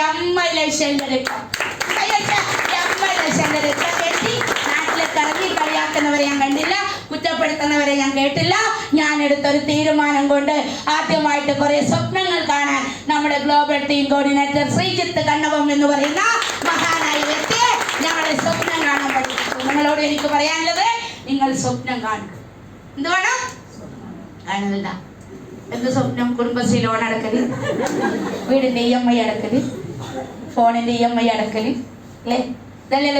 ലക്ഷം രൂപ കൈയടിച്ച എൺപത് ലക്ഷം രൂപ കെട്ടി നാട്ടിലെ കറങ്ങി കളിയാക്കുന്നവരെ ഞാൻ കണ്ടില്ല കുറ്റപ്പെടുത്തുന്നവരെ ഞാൻ കേട്ടില്ല. ഞാൻ എടുത്തൊരു തീരുമാനം കൊണ്ട് ആദ്യമായിട്ട് കുറെ സ്വപ്നങ്ങൾ കാണാൻ നമ്മുടെ global team coordinator Sreejith Kannavam എന്ന് പറയുന്ന മഹാനായ വ്യക്തിയെ ഞങ്ങളെ സ്വപ്നം കാണാൻ പഠിപ്പിച്ചു. നിങ്ങളോട് എനിക്ക് പറയാനുള്ളത് നിങ്ങൾ സ്വപ്നം കാണും എന്ത് വേണം? കാണുന്നില്ല എന്ത് സ്വപ്നം? കുടുംബശ്രീ ലോൺ അടക്കൽ? വീടിന്റെ ഇ എം ഐ അടക്കൽ? ഫോണിന്റെ ഇ എം ഐ അടക്കൽ അല്ലേ?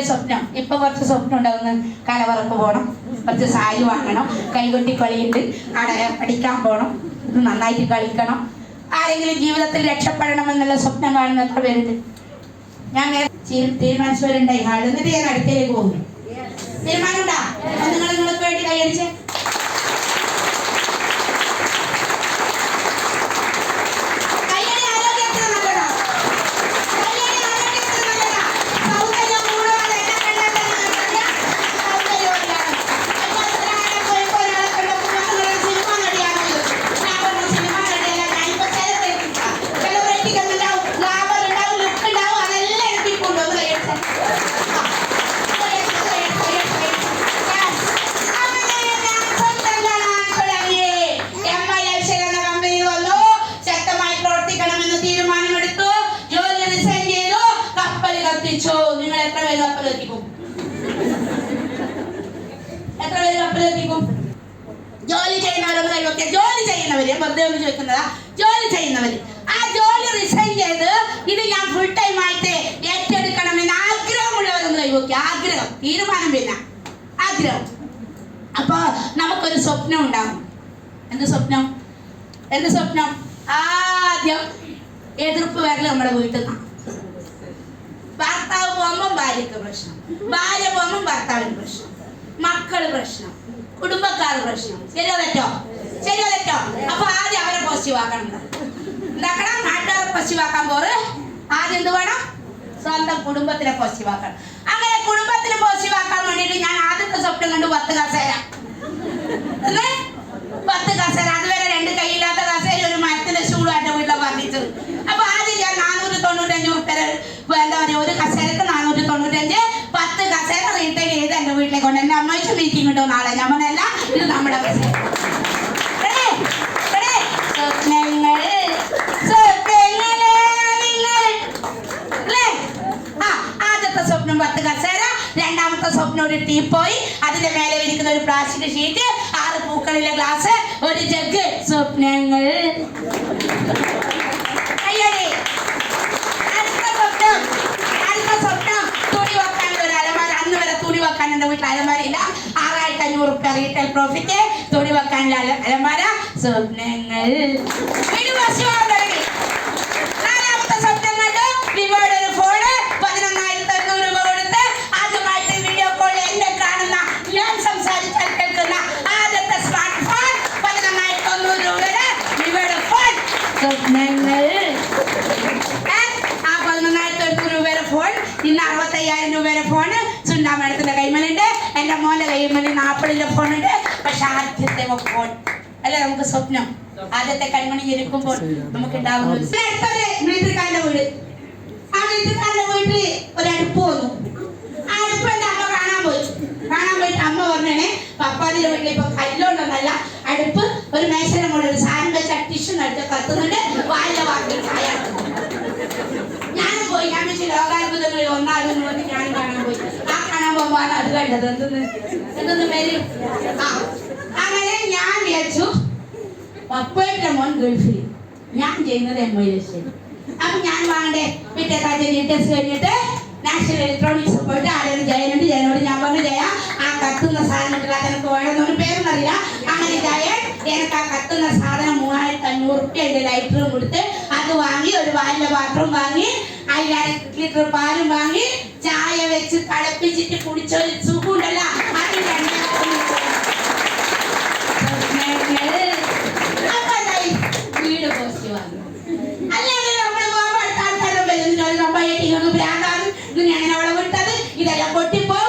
സ്വപ്നം. ഇപ്പൊ കുറച്ച് സ്വപ്നം ഉണ്ടാവുന്ന കലവറക്ക് പോകണം കുറച്ച് സാരി വാങ്ങണം. കൈകൊട്ടി കളിയുണ്ട്. അവിടെ പഠിക്കാൻ പോകണം ഇത് നന്നായിട്ട് കളിക്കണം. ആരെങ്കിലും ജീവിതത്തിൽ രക്ഷപ്പെടണം എന്നുള്ള സ്വപ്നം കാണുന്ന എത്ര പേരുണ്ട്? ഞാൻ തീരുമാനിച്ചവരുണ്ടായി. ഹാളിൽ എന്നിട്ട് ഞാൻ അടുത്തേക്ക് പോകുന്നു. തീരുമാനം ഉണ്ടാ നിങ്ങൾ നിങ്ങൾക്ക് വേണ്ടി ചെയ്യുന്നവര്? വെറുതെ ഒന്ന് ചോദിക്കുന്നതാ. ജോലി ചെയ്യുന്നവര്. ആ ജോലി റിസൈൻ ചെയ്ത് ഇത് ഞാൻ ഫുൾ ടൈം ആയിട്ട് ഏറ്റെടുക്കണമെന്ന് ആഗ്രഹമുള്ളവരൊന്ന് കൈവോക്കി ആഗ്രഹം. തീരുമാനം പിന്നെ ആഗ്രഹം. അപ്പൊ നമുക്കൊരു സ്വപ്നം ഉണ്ടാകും എന്ത് സ്വപ്നം? എന്ത് സ്വപ്നം? ആദ്യം എതിർപ്പ് വരൽ നമ്മുടെ വീട്ടിൽ നിന്നാണ്. ഭർത്താവ് പോകുമ്പോൾ ഭാര്യക്ക് പ്രശ്നം. ഭാര്യ പോകുമ്പോൾ ഭർത്താവിന് പ്രശ്നം. മക്കൾ പ്രശ്നം. കുടുംബക്കാർ പ്രശ്നം. ശരിയോ തെറ്റോ? ശരിയോ തെറ്റോ അപ്പൊ ആദ്യം അവരെ പോസിറ്റീവ് ആക്കണം എന്താക്കണം? നാട്ടുകാരെ പോസിറ്റീവ് ആക്കാൻ പോറ്. ആദ്യം എന്ത് വേണം? സ്വന്തം കുടുംബത്തിനെ പോസിറ്റീവ് ആക്കണം അങ്ങനെ കുടുംബത്തിനെ പോസിറ്റീവ് ആക്കാൻ വേണ്ടിയിട്ട് ഞാൻ ആദ്യത്തെ സ്വപ്നം കണ്ട് പത്ത് കസേര? പത്ത് കസേര. അതുവരെ രണ്ട് കൈയില്ലാത്ത കസേര ഒരു മരത്തിന്റെ എന്റെ വീട്ടിലെ ഫർണിച്ചർ അപ്പൊ ആദ്യം ഞാൻ നാനൂറ്റി തൊണ്ണൂറ്റഞ്ച് ഉത്തര എന്താ പറയാ ഒരു കസേരക്ക് നാനൂറ്റി തൊണ്ണൂറ്റഞ്ച് പത്ത് കസേര റീറ്റെയിൽ ചെയ്ത് എന്റെ വീട്ടിലേക്ക് കൊണ്ട് എന്റെ അമ്മയ്ക്ക് ഒരു ടീപ്പോയി അതിന്റെ മേലെ ഇരിക്കുന്ന ഒരു പ്ലാസ്റ്റിക് ഷീറ്റ് ആറ് പൂക്കളിലെ ഗ്ലാസ് ഒരു ജഗ് സ്വപ്നങ്ങൾ. എന്റെ വീട്ടിൽ ആറായിരത്തി അഞ്ഞൂറ് റുപ്യ റീറ്റെയിൽ പ്രോഫിറ്റ് തുണി വെക്കാനുള്ള അലമാര. സ്വപ്നങ്ങൾ. ആ പതിനൊന്നായിരത്തി തൊണ്ണൂറ് രൂപയുടെ ഫോൺ ഇന്ന് പക്ഷെ ആദ്യത്തെ ഫോൺ അല്ലെ നമുക്ക് സ്വപ്നം? ആദ്യത്തെ കൺമണി ജനിക്കുമ്പോൾ നമുക്ക് അടുത്തൊരു മിലിറ്ററിക്കാരന്റെ വീട്. ആ മിലിറ്ററിക്കാരന്റെ ഒരു അടുപ്പ് വന്നു. ആ അടുപ്പ് എന്റെ അമ്മ കാണാൻ പോയി. കാണാൻ പോയിട്ട് അമ്മ പറഞ്ഞേ പപ്പാതിന്റെ വീട്ടിൽ ഇപ്പൊ കല്ലുണ്ടോന്നല്ല അടുപ്പ് ഒരു മേശയുടെ മുകളിൽ ഒരു നടിച്ച് കത്തുന്നുണ്ട്. വായിലെ വാക്കിൽ ചായ ഞാനും പോയി. ഞാൻ വെച്ച് ലോകാത്ഭുതങ്ങളിൽ ഒന്നാകുന്നു കൊണ്ട് ഞാൻ കാണാൻ പോയി. ആ കാണാൻ പോകുമ്പോഴാണ് അത് കണ്ടത്. എന്തെന്ന്? എന്തെന്ന് പേര്? ആ. അങ്ങനെ ഞാൻ വിചാരിച്ചു പപ്പയുടെ മോൻ ഗൾഫിൽ. ഞാൻ ചെയ്യുന്നത് എം ഐ ലക്ഷ്യം അപ്പൊ ഞാൻ വാങ്ങണ്ടേ? പിറ്റേ കാര്യം ടെസ്റ്റ് കഴിഞ്ഞിട്ട് നാഷണൽ ഇലക്ട്രോണിക്സ് പോയിട്ട് ആരെയും ജയനുണ്ട് ജയനോട് ഞാൻ പറഞ്ഞു ജയ ആ കത്തുന്ന സാധനം ഉണ്ടല്ലോ അതെനിക്ക് വേണമെന്ന്. ഒരു ജയൻ എനിക്ക് ആ കത്തുന്ന സാധനം മൂവായിരത്തി അഞ്ഞൂറ് റുപ്യ എന്റെ ലൈറ്ററും കൊടുത്ത് അത് വാങ്ങി ഒരു വാലിലെ പാത്രം വാങ്ങി അതിൽ ലിറ്റർ പാലും വാങ്ങി ചായ വെച്ച് തിളപ്പിച്ചിട്ട് കുടിച്ചൊരു സുഖമുണ്ടല്ലോ? വീട് അല്ലെങ്കിൽ അവളെ വിട്ടത്? ഇതെല്ലാം പൊട്ടിപ്പോവും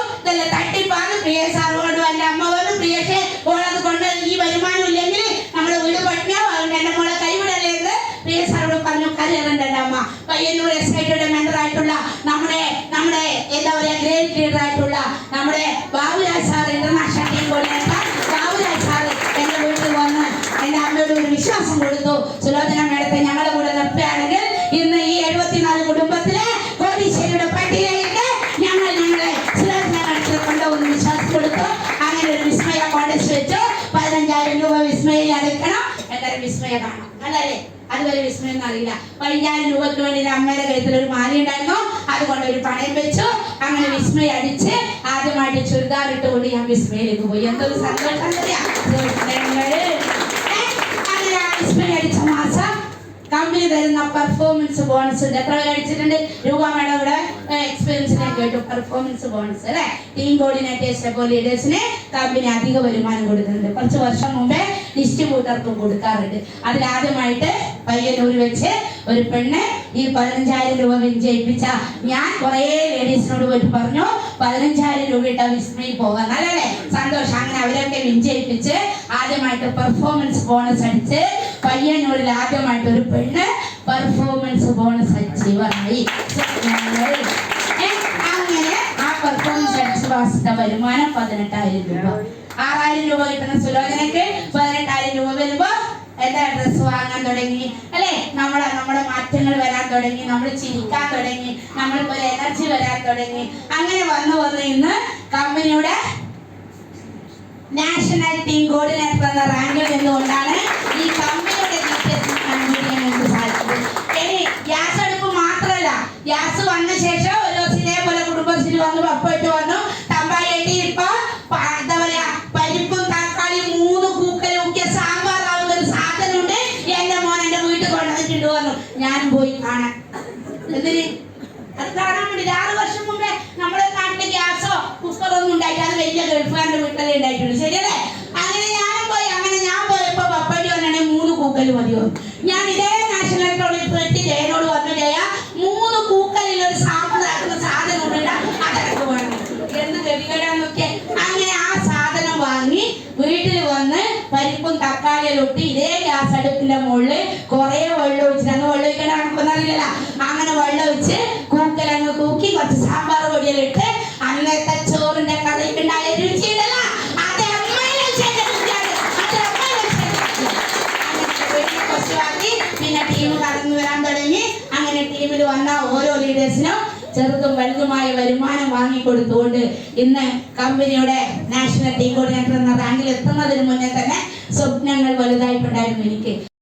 എന്റെ അമ്മ പയ്യന്നൂർ എസ് ഐ ടിയുടെ മെമ്പർ നമ്മുടെ നമ്മുടെ എന്താ പറയുക ഗ്രേറ്റ് ലീഡർ ആയിട്ടുള്ള നമ്മുടെ Baburaj sir international team coordinator Baburaj sir എന്റെ വീട്ടിൽ വന്ന് എന്റെ അമ്മയോട് ഒരു വിശ്വാസം കൊടുത്തു. സുലോചന അതുവരെ വിസ്മയം അറിയില്ല. വയ്യാതെ രൂപയ്ക്ക് വേണ്ടി അമ്മയുടെ കഴുത്തിൽ ഒരു മാല ഉണ്ടായിരുന്നു. അതുകൊണ്ട് ഒരു പണയം വെച്ചു. അങ്ങനെ വിസ്മയ അടിച്ച് ആദ്യമായിട്ട് ചുരിദാർ ഇട്ടുകൊണ്ട് ഞാൻ വിസ്മയിലേക്ക് പോയി. എന്തൊരു സന്തോഷം അങ്ങനെ ആ വിസ്മയ അടിച്ച മാസം കമ്പനി തരുന്ന പെർഫോമൻസ് ബോണസ് ഉണ്ട്. എത്ര പേര് അടിച്ചിട്ടുണ്ട്? രൂപ മേഡം ഇവിടെ എക്സ്പീരിയൻസ് കേട്ടു. പെർഫോമൻസ് ബോണസ് അല്ലെ? ടീം കോർഡിനേറ്റേഴ്സ് അപ്പോൾ ലീഡേഴ്സിന് കമ്പനി അധിക വരുമാനം കൊടുക്കുന്നുണ്ട്. കുറച്ച് വർഷം മുമ്പേ ഡിസ്ട്രിബ്യൂട്ടർക്കും കൊടുക്കാറുണ്ട്. അതിലാദ്യമായിട്ട് പയ്യന്നൂർ വെച്ച് ഒരു പെണ്ണ് ഈ പതിനഞ്ചായിരം രൂപ വിജയിപ്പിച്ച ഞാൻ കുറേ ലേഡീസിനോട് പോയിട്ട് പറഞ്ഞു പതിനഞ്ചായിരം രൂപ ഇട്ട വിസ്മയിൽ പോകാൻ അല്ലേ സന്തോഷം. അങ്ങനെ അവരൊക്കെ വിജയിപ്പിച്ച് ആദ്യമായിട്ട് പെർഫോമൻസ് ബോണസ് അടിച്ച് പയ്യന്നൂരിൽ ആദ്യമായിട്ട് ഒരു പെണ്ണ് പെർഫോമൻസ് ബോണസ് അച്ചീവറായി അങ്ങനെ ആ പെർഫോമൻസ് അടിച്ച് മാസത്തെ വരുമാനം പതിനെട്ടായിരം രൂപ. ആറായിരം രൂപ കിട്ടുന്ന സുലോചനക്ക് പതിനെട്ടായിരം രൂപ വരുമ്പോ എന്താ ഡ്രസ് വാങ്ങാൻ തുടങ്ങി. അല്ലെ? നമ്മളെ നമ്മുടെ മാറ്റങ്ങൾ വരാൻ തുടങ്ങി. നമ്മൾ ചിരിക്കാൻ തുടങ്ങി. നമ്മൾക്ക് ഒരു എനർജി വരാൻ തുടങ്ങി. അങ്ങനെ വന്നു വന്ന് ഇന്ന് കമ്പനിയുടെ നാഷണൽ ടീം കോർഡിനേറ്റർ എന്ന റാങ്കിൽ നിന്നുകൊണ്ടാണ് ഈ കമ്പനിയുടെ വീട്ടിൽ പറഞ്ഞു ഞാനും പോയി കാണാൻ. എന്തിന്? അത് കാണാൻ വേണ്ടി. ആറ് വർഷം മുമ്പേ നമ്മുടെ നാട്ടിലെ ഗ്യാസോ കുക്കറോ ഒന്നും ഉണ്ടായിട്ട് അത് വലിയ ഗൾഫുകാരുടെ വീട്ടിലേ ഉണ്ടായിട്ടുള്ളൂ. ശരിയല്ലേ? അങ്ങനെ ഞാനും പോയി. അങ്ങനെ ഞാൻ പോയപ്പോ പപ്പടി വന്നാണെങ്കിൽ മൂന്ന് കൂക്കൽ മതിയോ? ഞാൻ ഇതേ നാഷണൽ ടോയ്ലറ്റ് ജയനോട് കുറെ വെള്ളം ഒഴിച്ചിട്ട് അങ്ങ് വെള്ളം ഒഴിക്കണ അറിയില്ല അങ്ങനെ വെള്ളം ഒഴിച്ച് കൂക്കലങ്ങ് കൂക്കി കുറച്ച് സാമ്പാർ പൊടിയിലിട്ട് അന്നത്തെ ചോറിന്റെ കറിക്കുണ്ടായ രുചിയിടല പിന്നെ ടീം കടന്നു വരാൻ തുടങ്ങി. അങ്ങനെ ടീമിൽ വന്ന ഓരോ ലീഡേഴ്സിനും ചെറുതും വലുതുമായ വരുമാനം വാങ്ങിക്കൊടുത്തുകൊണ്ട് ഇന്ന് കമ്പനിയുടെ നാഷണൽ ടീം കോർഡിനേറ്റർ എന്ന റാങ്കിൽ എത്തുന്നതിന് മുന്നേ തന്നെ സ്വപ്നങ്ങൾ വലുതായിട്ടുണ്ടായിരുന്നു എനിക്ക്.